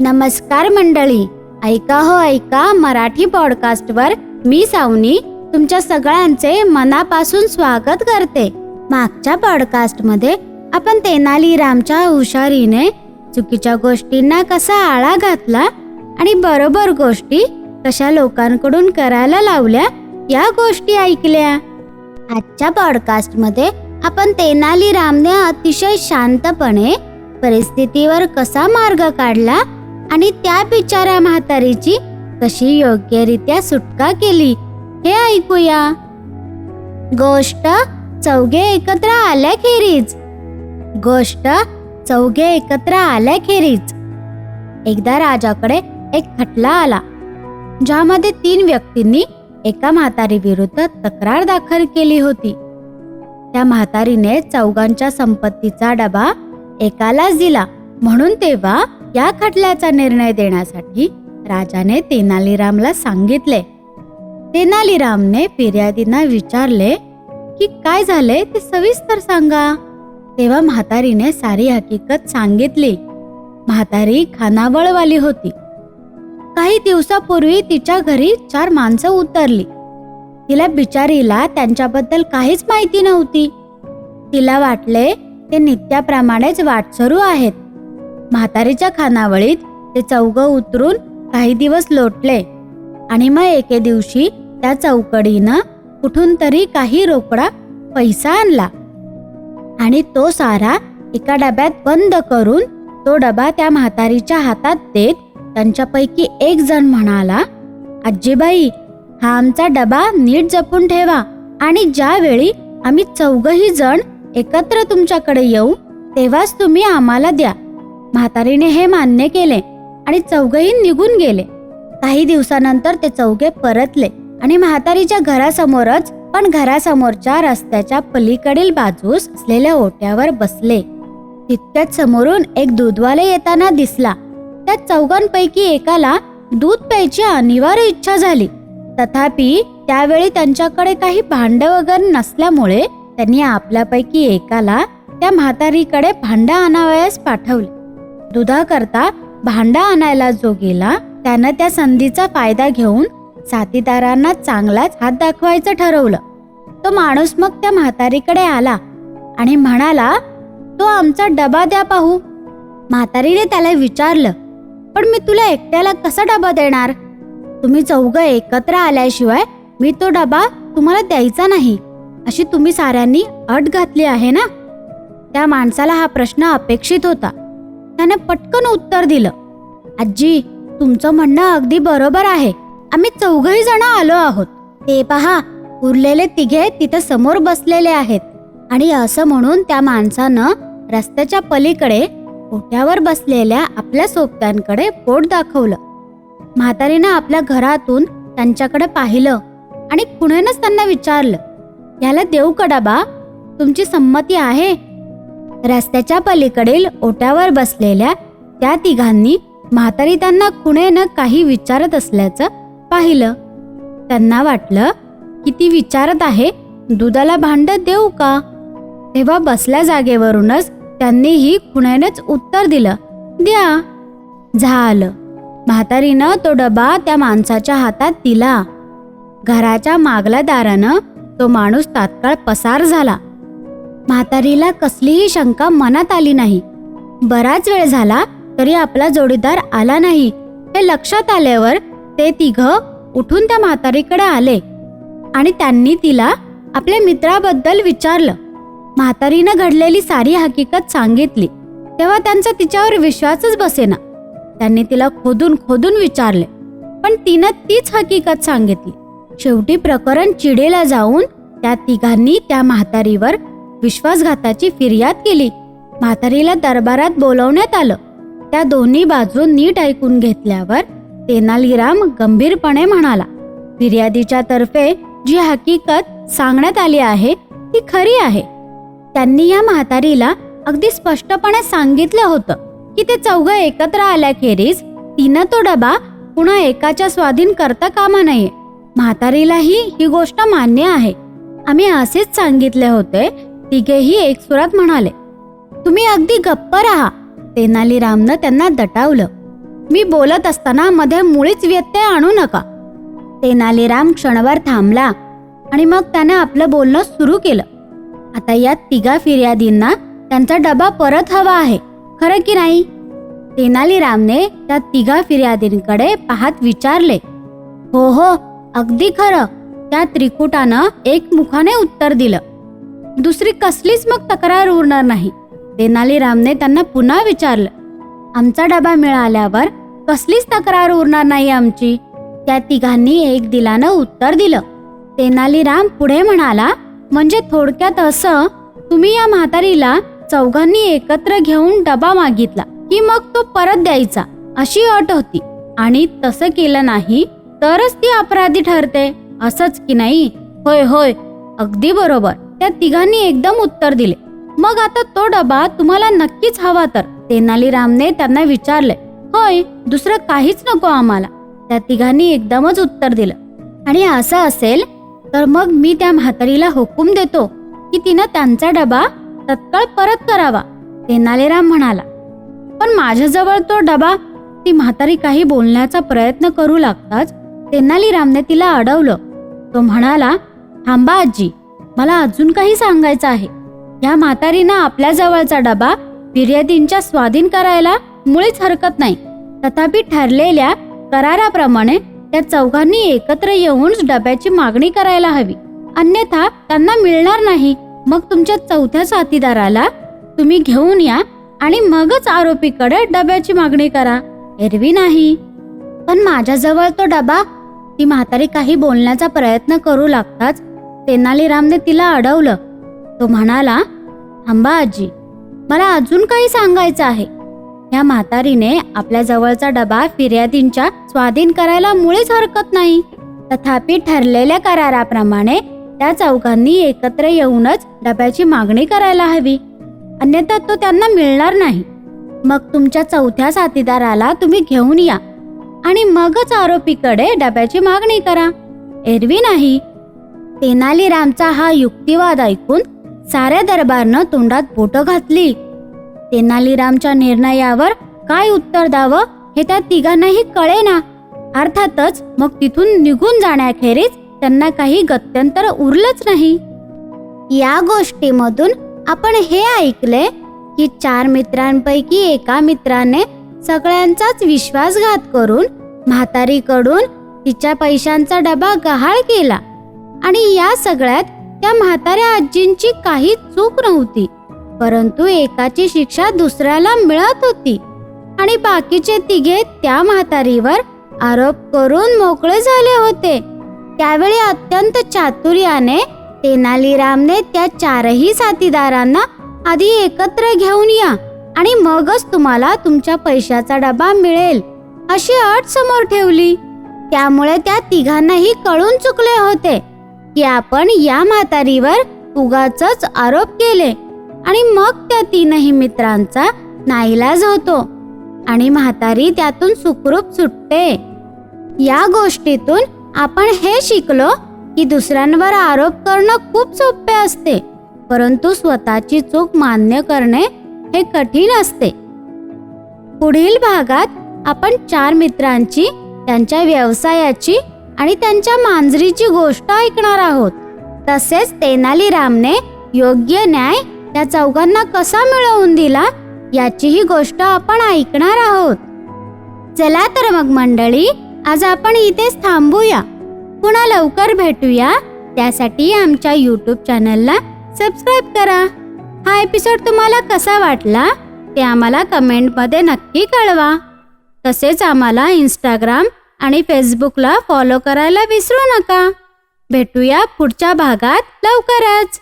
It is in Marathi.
नमस्कार मंडळी. ऐका हो ऐका मराठी पॉडकास्टवर मी सावनी तुमच्या सगळ्यांचे मनापासून स्वागत करते. मागच्या पॉडकास्टमध्ये आपण तेनालीरामच्या हुशारीने चुकीच्या गोष्टींना कसा आळा घातला आणि बरोबर गोष्टी कशा लोकांकडून करायला लावल्या या गोष्टी ऐकल्या. आजच्या पॉडकास्टमध्ये आपण तेनालीरामने अतिशय शांतपणे परिस्थितीवर कसा मार्ग काढला आणि त्या बिचाऱ्या म्हातारीची कशी योग्यरित्या सुटका केली? हे ऐकूया. गोष्ट चौघे एकत्र आल्याखेरीज. गोष्ट चौघे एकत्र आल्याखेरीज. एकदा राजाकडे एक खटला आला ज्यामध्ये तीन व्यक्तींनी एका म्हातारी विरुद्ध तक्रार दाखल केली होती. त्या म्हातारीने चौघांच्या संपत्तीचा डबा एकालाच दिला म्हणून तेव्हा या खटल्याचा निर्णय देण्यासाठी राजाने तेनालीरामला सांगितले. तेनालीरामने फिर्यादींना विचारले की काय झाले ते सविस्तर सांगा. तेव्हा म्हातारीने सारी हकीकत सांगितली. म्हातारी खानावळवाली होती. काही दिवसापूर्वी तिच्या घरी चार माणसं उतरली. तिला बिचारीला त्यांच्याबद्दल काहीच माहिती नव्हती. तिला वाटले ते नित्याप्रमाणेच वाटसरू आहेत. म्हातारीच्या खानावळीत ते चौघ उतरून काही दिवस लोटले. आणि मग एके दिवशी त्या चौकडीनं कुठून तरी काही रोकडा पैसा आणला. आणि तो सारा एका डब्यात बंद करून तो डबा त्या म्हातारीच्या हातात देत त्यांच्यापैकी एक जण म्हणाला आजीबाई हा आमचा डबा नीट जपून ठेवा आणि ज्यावेळी आम्ही चौघही जण एकत्र तुमच्याकडे येऊ तेव्हाच तुम्ही आम्हाला द्या. म्हातारीने हे मान्य केले आणि चौघही निघून गेले. काही दिवसानंतर ते चौघे परतले आणि म्हातारीच्या घरासमोरच पण घरासमोरच्या रस्त्याच्या पलीकडील बाजूस असलेल्या ओट्यावर बसले. तितक्यात समोरून एक दूधवाले येताना दिसला. त्या चौघांपैकी एकाला दूध प्यायची अनिवार्य इच्छा झाली. तथापि त्यावेळी त्यांच्याकडे काही भांड वगैरे नसल्यामुळे त्यांनी आपल्यापैकी एकाला त्या म्हातारीकडे भांड आणावयास पाठवले. दुधाकरता भांडा आणायला जो गेला त्यानं त्या संधीचा फायदा घेऊन साथीदारांना चांगलाच हात दाखवायचं ठरवलं. तो माणूस मग त्या म्हातारीकडे आला आणि म्हणाला तो आमचा डबा द्या पाहू. म्हातारीने त्याला विचारलं पण मी तुला एकट्याला कसा डबा देणार? तुम्ही चौघ एकत्र आल्याशिवाय मी तो डबा तुम्हाला द्यायचा नाही. अशी तुम्ही साऱ्यांनी अट घातली आहे ना? त्या माणसाला हा प्रश्न अपेक्षित होता. त्याने पटकन उत्तर दिलं आजी तुमचं म्हणणं अगदी बरोबर आहे. आम्ही चौघही जण आलो आहोत. ते पहा उरलेले तिघे तिथे समोर बसलेले आहेत आणि असं म्हणून त्या माणसानं रस्त्याच्या पलीकडे ओट्यावर बसलेल्या आपल्या सोबत्यांकडे पोट दाखवलं. म्हातारीनं आपल्या घरातून त्यांच्याकडे पाहिलं आणि खुणेनच त्यांना विचारलं याला देऊ का तुमची संमती आहे. रस्त्याच्या पलीकडील ओट्यावर बसलेल्या त्या तिघांनी म्हातारी त्यांना खुणेनं काही विचारत असल्याचं पाहिलं. त्यांना वाटलं की ती विचारत आहे दुधाला भांड देऊ का? तेव्हा बसल्या जागेवरूनच त्यांनीही खुण्यानेच उत्तर दिलं द्या. झालं. म्हातारीनं तो डबा त्या माणसाच्या हातात दिला. घराच्या मागल्या दारानं तो माणूस तात्काळ पसार झाला. म्हातारीला कसलीही शंका मनात आली नाही. बराच वेळ झाला तरी आपला जोडीदार आला नाही. हे लक्षात आल्यावर ते तिघ उठून त्या म्हातारीकडे आले आणि त्यांनी तिला आपल्या मित्राबद्दल विचारलं. म्हातारीनं घडलेली सारी हकीकत सांगितली. तेव्हा त्यांचा तिच्यावर विश्वासच बसेना. त्यांनी तिला खोदून खोदून विचारले. पण तिनं तीच हकीकत सांगितली. शेवटी प्रकरण चिडेला जाऊन त्या तिघांनी त्या म्हातारीवर विश्वासघाताची फिर्याद केली. म्हातारीला दरबारात बोलवण्यात आलं. त्या दोन्ही बाजू नीट ऐकून घेतल्यावर तेनालीराम गंभीरपणे म्हणाला फिर्यादीच्या तर्फे जी हकीकत सांगण्यात आली आहे ती खरी आहे. त्यांनी या म्हातारीला अगदी स्पष्टपणे सांगितलं होतं की ते चौघ एकत्र आल्याखेरीज तिनं तो डबा पुन्हा एकाच्या स्वाधीन करता कामा नये. म्हातारीलाही ही गोष्ट मान्य आहे. आम्ही असेच सांगितले होते तिघेही एक सुरात म्हणाले तुम्ही अगदी गप्प राहा. तेनालीरामनं त्यांना दटावलं. मी बोलत असताना मध्ये मुळीच व्यत्यय आणू नका. तेनालीराम क्षणभर थांबला आणि मग त्यानं आपलं बोलणं सुरू केलं. आता या तिघा फिर्यादींना त्यांचा डबा परत हवा आहे खरं की नाही? तेनालीरामने त्या तिघा फिर्यादींकडे पाहत विचारले हो हो अगदी खरं. त्या त्रिकुटानं एक मुखाने उत्तर दिलं. दुसरी कसलीच मग तक्रार उरणार नाही. तेनालीरामने त्यांना पुन्हा विचारलं आमचा डबा मिळाल्यावर कसलीच तक्रार उरणार नाही आमची. त्या तिघांनी एक दिलानं उत्तर दिलं. तेनालीराम पुढे म्हणाला म्हणजे थोडक्यात असं तुम्ही या म्हातारीला चौघांनी एकत्र घेऊन डबा मागितला की मग तो परत द्यायचा अशी अट होती. आणि तसं केलं नाही तरच ती अपराधी ठरते असंच की नाही? होय होय अगदी बरोबर. त्या तिघांनी एकदम उत्तर दिले. मग आता तो डबा तुम्हाला नक्कीच हवा तर. तेनालीरामने त्यांना विचारले होय दुसरं काहीच नको आम्हाला. त्या तिघांनी एकदमच उत्तर दिलं आणि असं असेल तर मग मी त्या म्हातारीला हुकूम देतो की तिनं त्यांचा डबा तत्काळ परत करावा तेनालीराम म्हणाला. पण माझ्याजवळ तो डबा ती म्हातारी काही बोलण्याचा प्रयत्न करू लागताच तेनालीरामने तिला अडवलं. तो म्हणाला थांबा आजी मला अजून काही सांगायचं आहे. या म्हातारीनं आपल्या जवळचा डबा फिर्यादींच्या स्वाधीन करायला मुळीच हरकत नाही. तथापि ठरलेल्या कराराप्रमाणे त्या चौघांनी एकत्र येऊन डब्याची मागणी करायला हवी. अन्यथा त्यांना मिळणार नाही. मग तुमच्या चौथ्या साथीदाराला तुम्ही घेऊन या आणि मगच आरोपीकडे डब्याची मागणी करा. एरवी नाही. पण माझ्याजवळ तो डबा. ती म्हातारी काही बोलण्याचा प्रयत्न करू लागताच तेनालीरामने तिला अडवलं. तो म्हणाला थांबा आजी मला अजून काही सांगायचं आहे. या म्हातारीने आपल्या जवळचा डबा फिर्यादींच्या स्वाधीन करायला मुळीच हरकत नाही. तथापि ठरलेल्या कराराप्रमाणे त्या चौघांनी एकत्र येऊनच डब्याची मागणी करायला हवी. अन्यथा तो त्यांना मिळणार नाही. मग तुमच्या चौथ्या साथीदाराला तुम्ही घेऊन या आणि मगच आरोपीकडे डब्याची मागणी करा. एरवी नाही. तेनालीरामचा हा युक्तिवाद ऐकून साऱ्या दरबारनं तोंडात बोटं घातली. तेनालीरामच्या निर्णयावर काय उत्तर द्यावं हे त्या तिघांनाही कळेना. अर्थातच मग तिथून निघून जाण्याखेरीज त्यांना काही गत्यंतर उरलंच नाही. या गोष्टीमधून आपण हे ऐकले की चार मित्रांपैकी एका मित्राने सगळ्यांचाच विश्वासघात करून म्हातारीकडून तिच्या पैशांचा डबा गहाळ केला. आणि या सगळ्यात त्या म्हाताऱ्या आजींची काही चूक नव्हती परंतु एकाची शिक्षा दुसऱ्याला मिळत होती. आणि बाकीचे तिघे त्या म्हातारीवर आरोप करून मोकळे झाले होते. त्यावेळी अत्यंत चातुर्याने तेनालीरामने त्या चारही साथीदारांना आधी एकत्र घेऊन या आणि मगच तुम्हाला तुमच्या पैशाचा डबा मिळेल अशी अट समोर ठेवली. त्यामुळे त्या तिघांनाही कळून चुकले होते. की आपण या म्हातारीवर उगाच आरोप केले. आणि मग त्या तीनही मित्रांचा नाईलाज होतो आणि म्हातारी त्यातून सुखरूप सुटते. या गोष्टीतून आपण हे शिकलो की दुसऱ्यांवर आरोप करणं खूप सोपे असते. परंतु स्वतःची चूक मान्य करणे हे कठीण असते. पुढील भागात आपण चार मित्रांची त्यांच्या व्यवसायाची आणि त्यांच्या मांजरीची गोष्ट ऐकणार आहोत. तसेच तेनालीरामने योग्य न्याय त्या चौघांना कसा मिळवून दिला याचीही गोष्ट आपण ऐकणार आहोत. चला तर मग मंडळी आज आपण इथेच थांबूया. पुन्हा लवकर भेटूया. त्यासाठी आमच्या यूट्यूब चॅनलला सबस्क्राईब करा. हा एपिसोड तुम्हाला कसा वाटला ते आम्हाला कमेंटमध्ये नक्की कळवा. तसेच आम्हाला इंस्टाग्राम आणि फेसबुकला फॉलो करायला विसरू नका. भेटूया पुढच्या भागात लवकरच.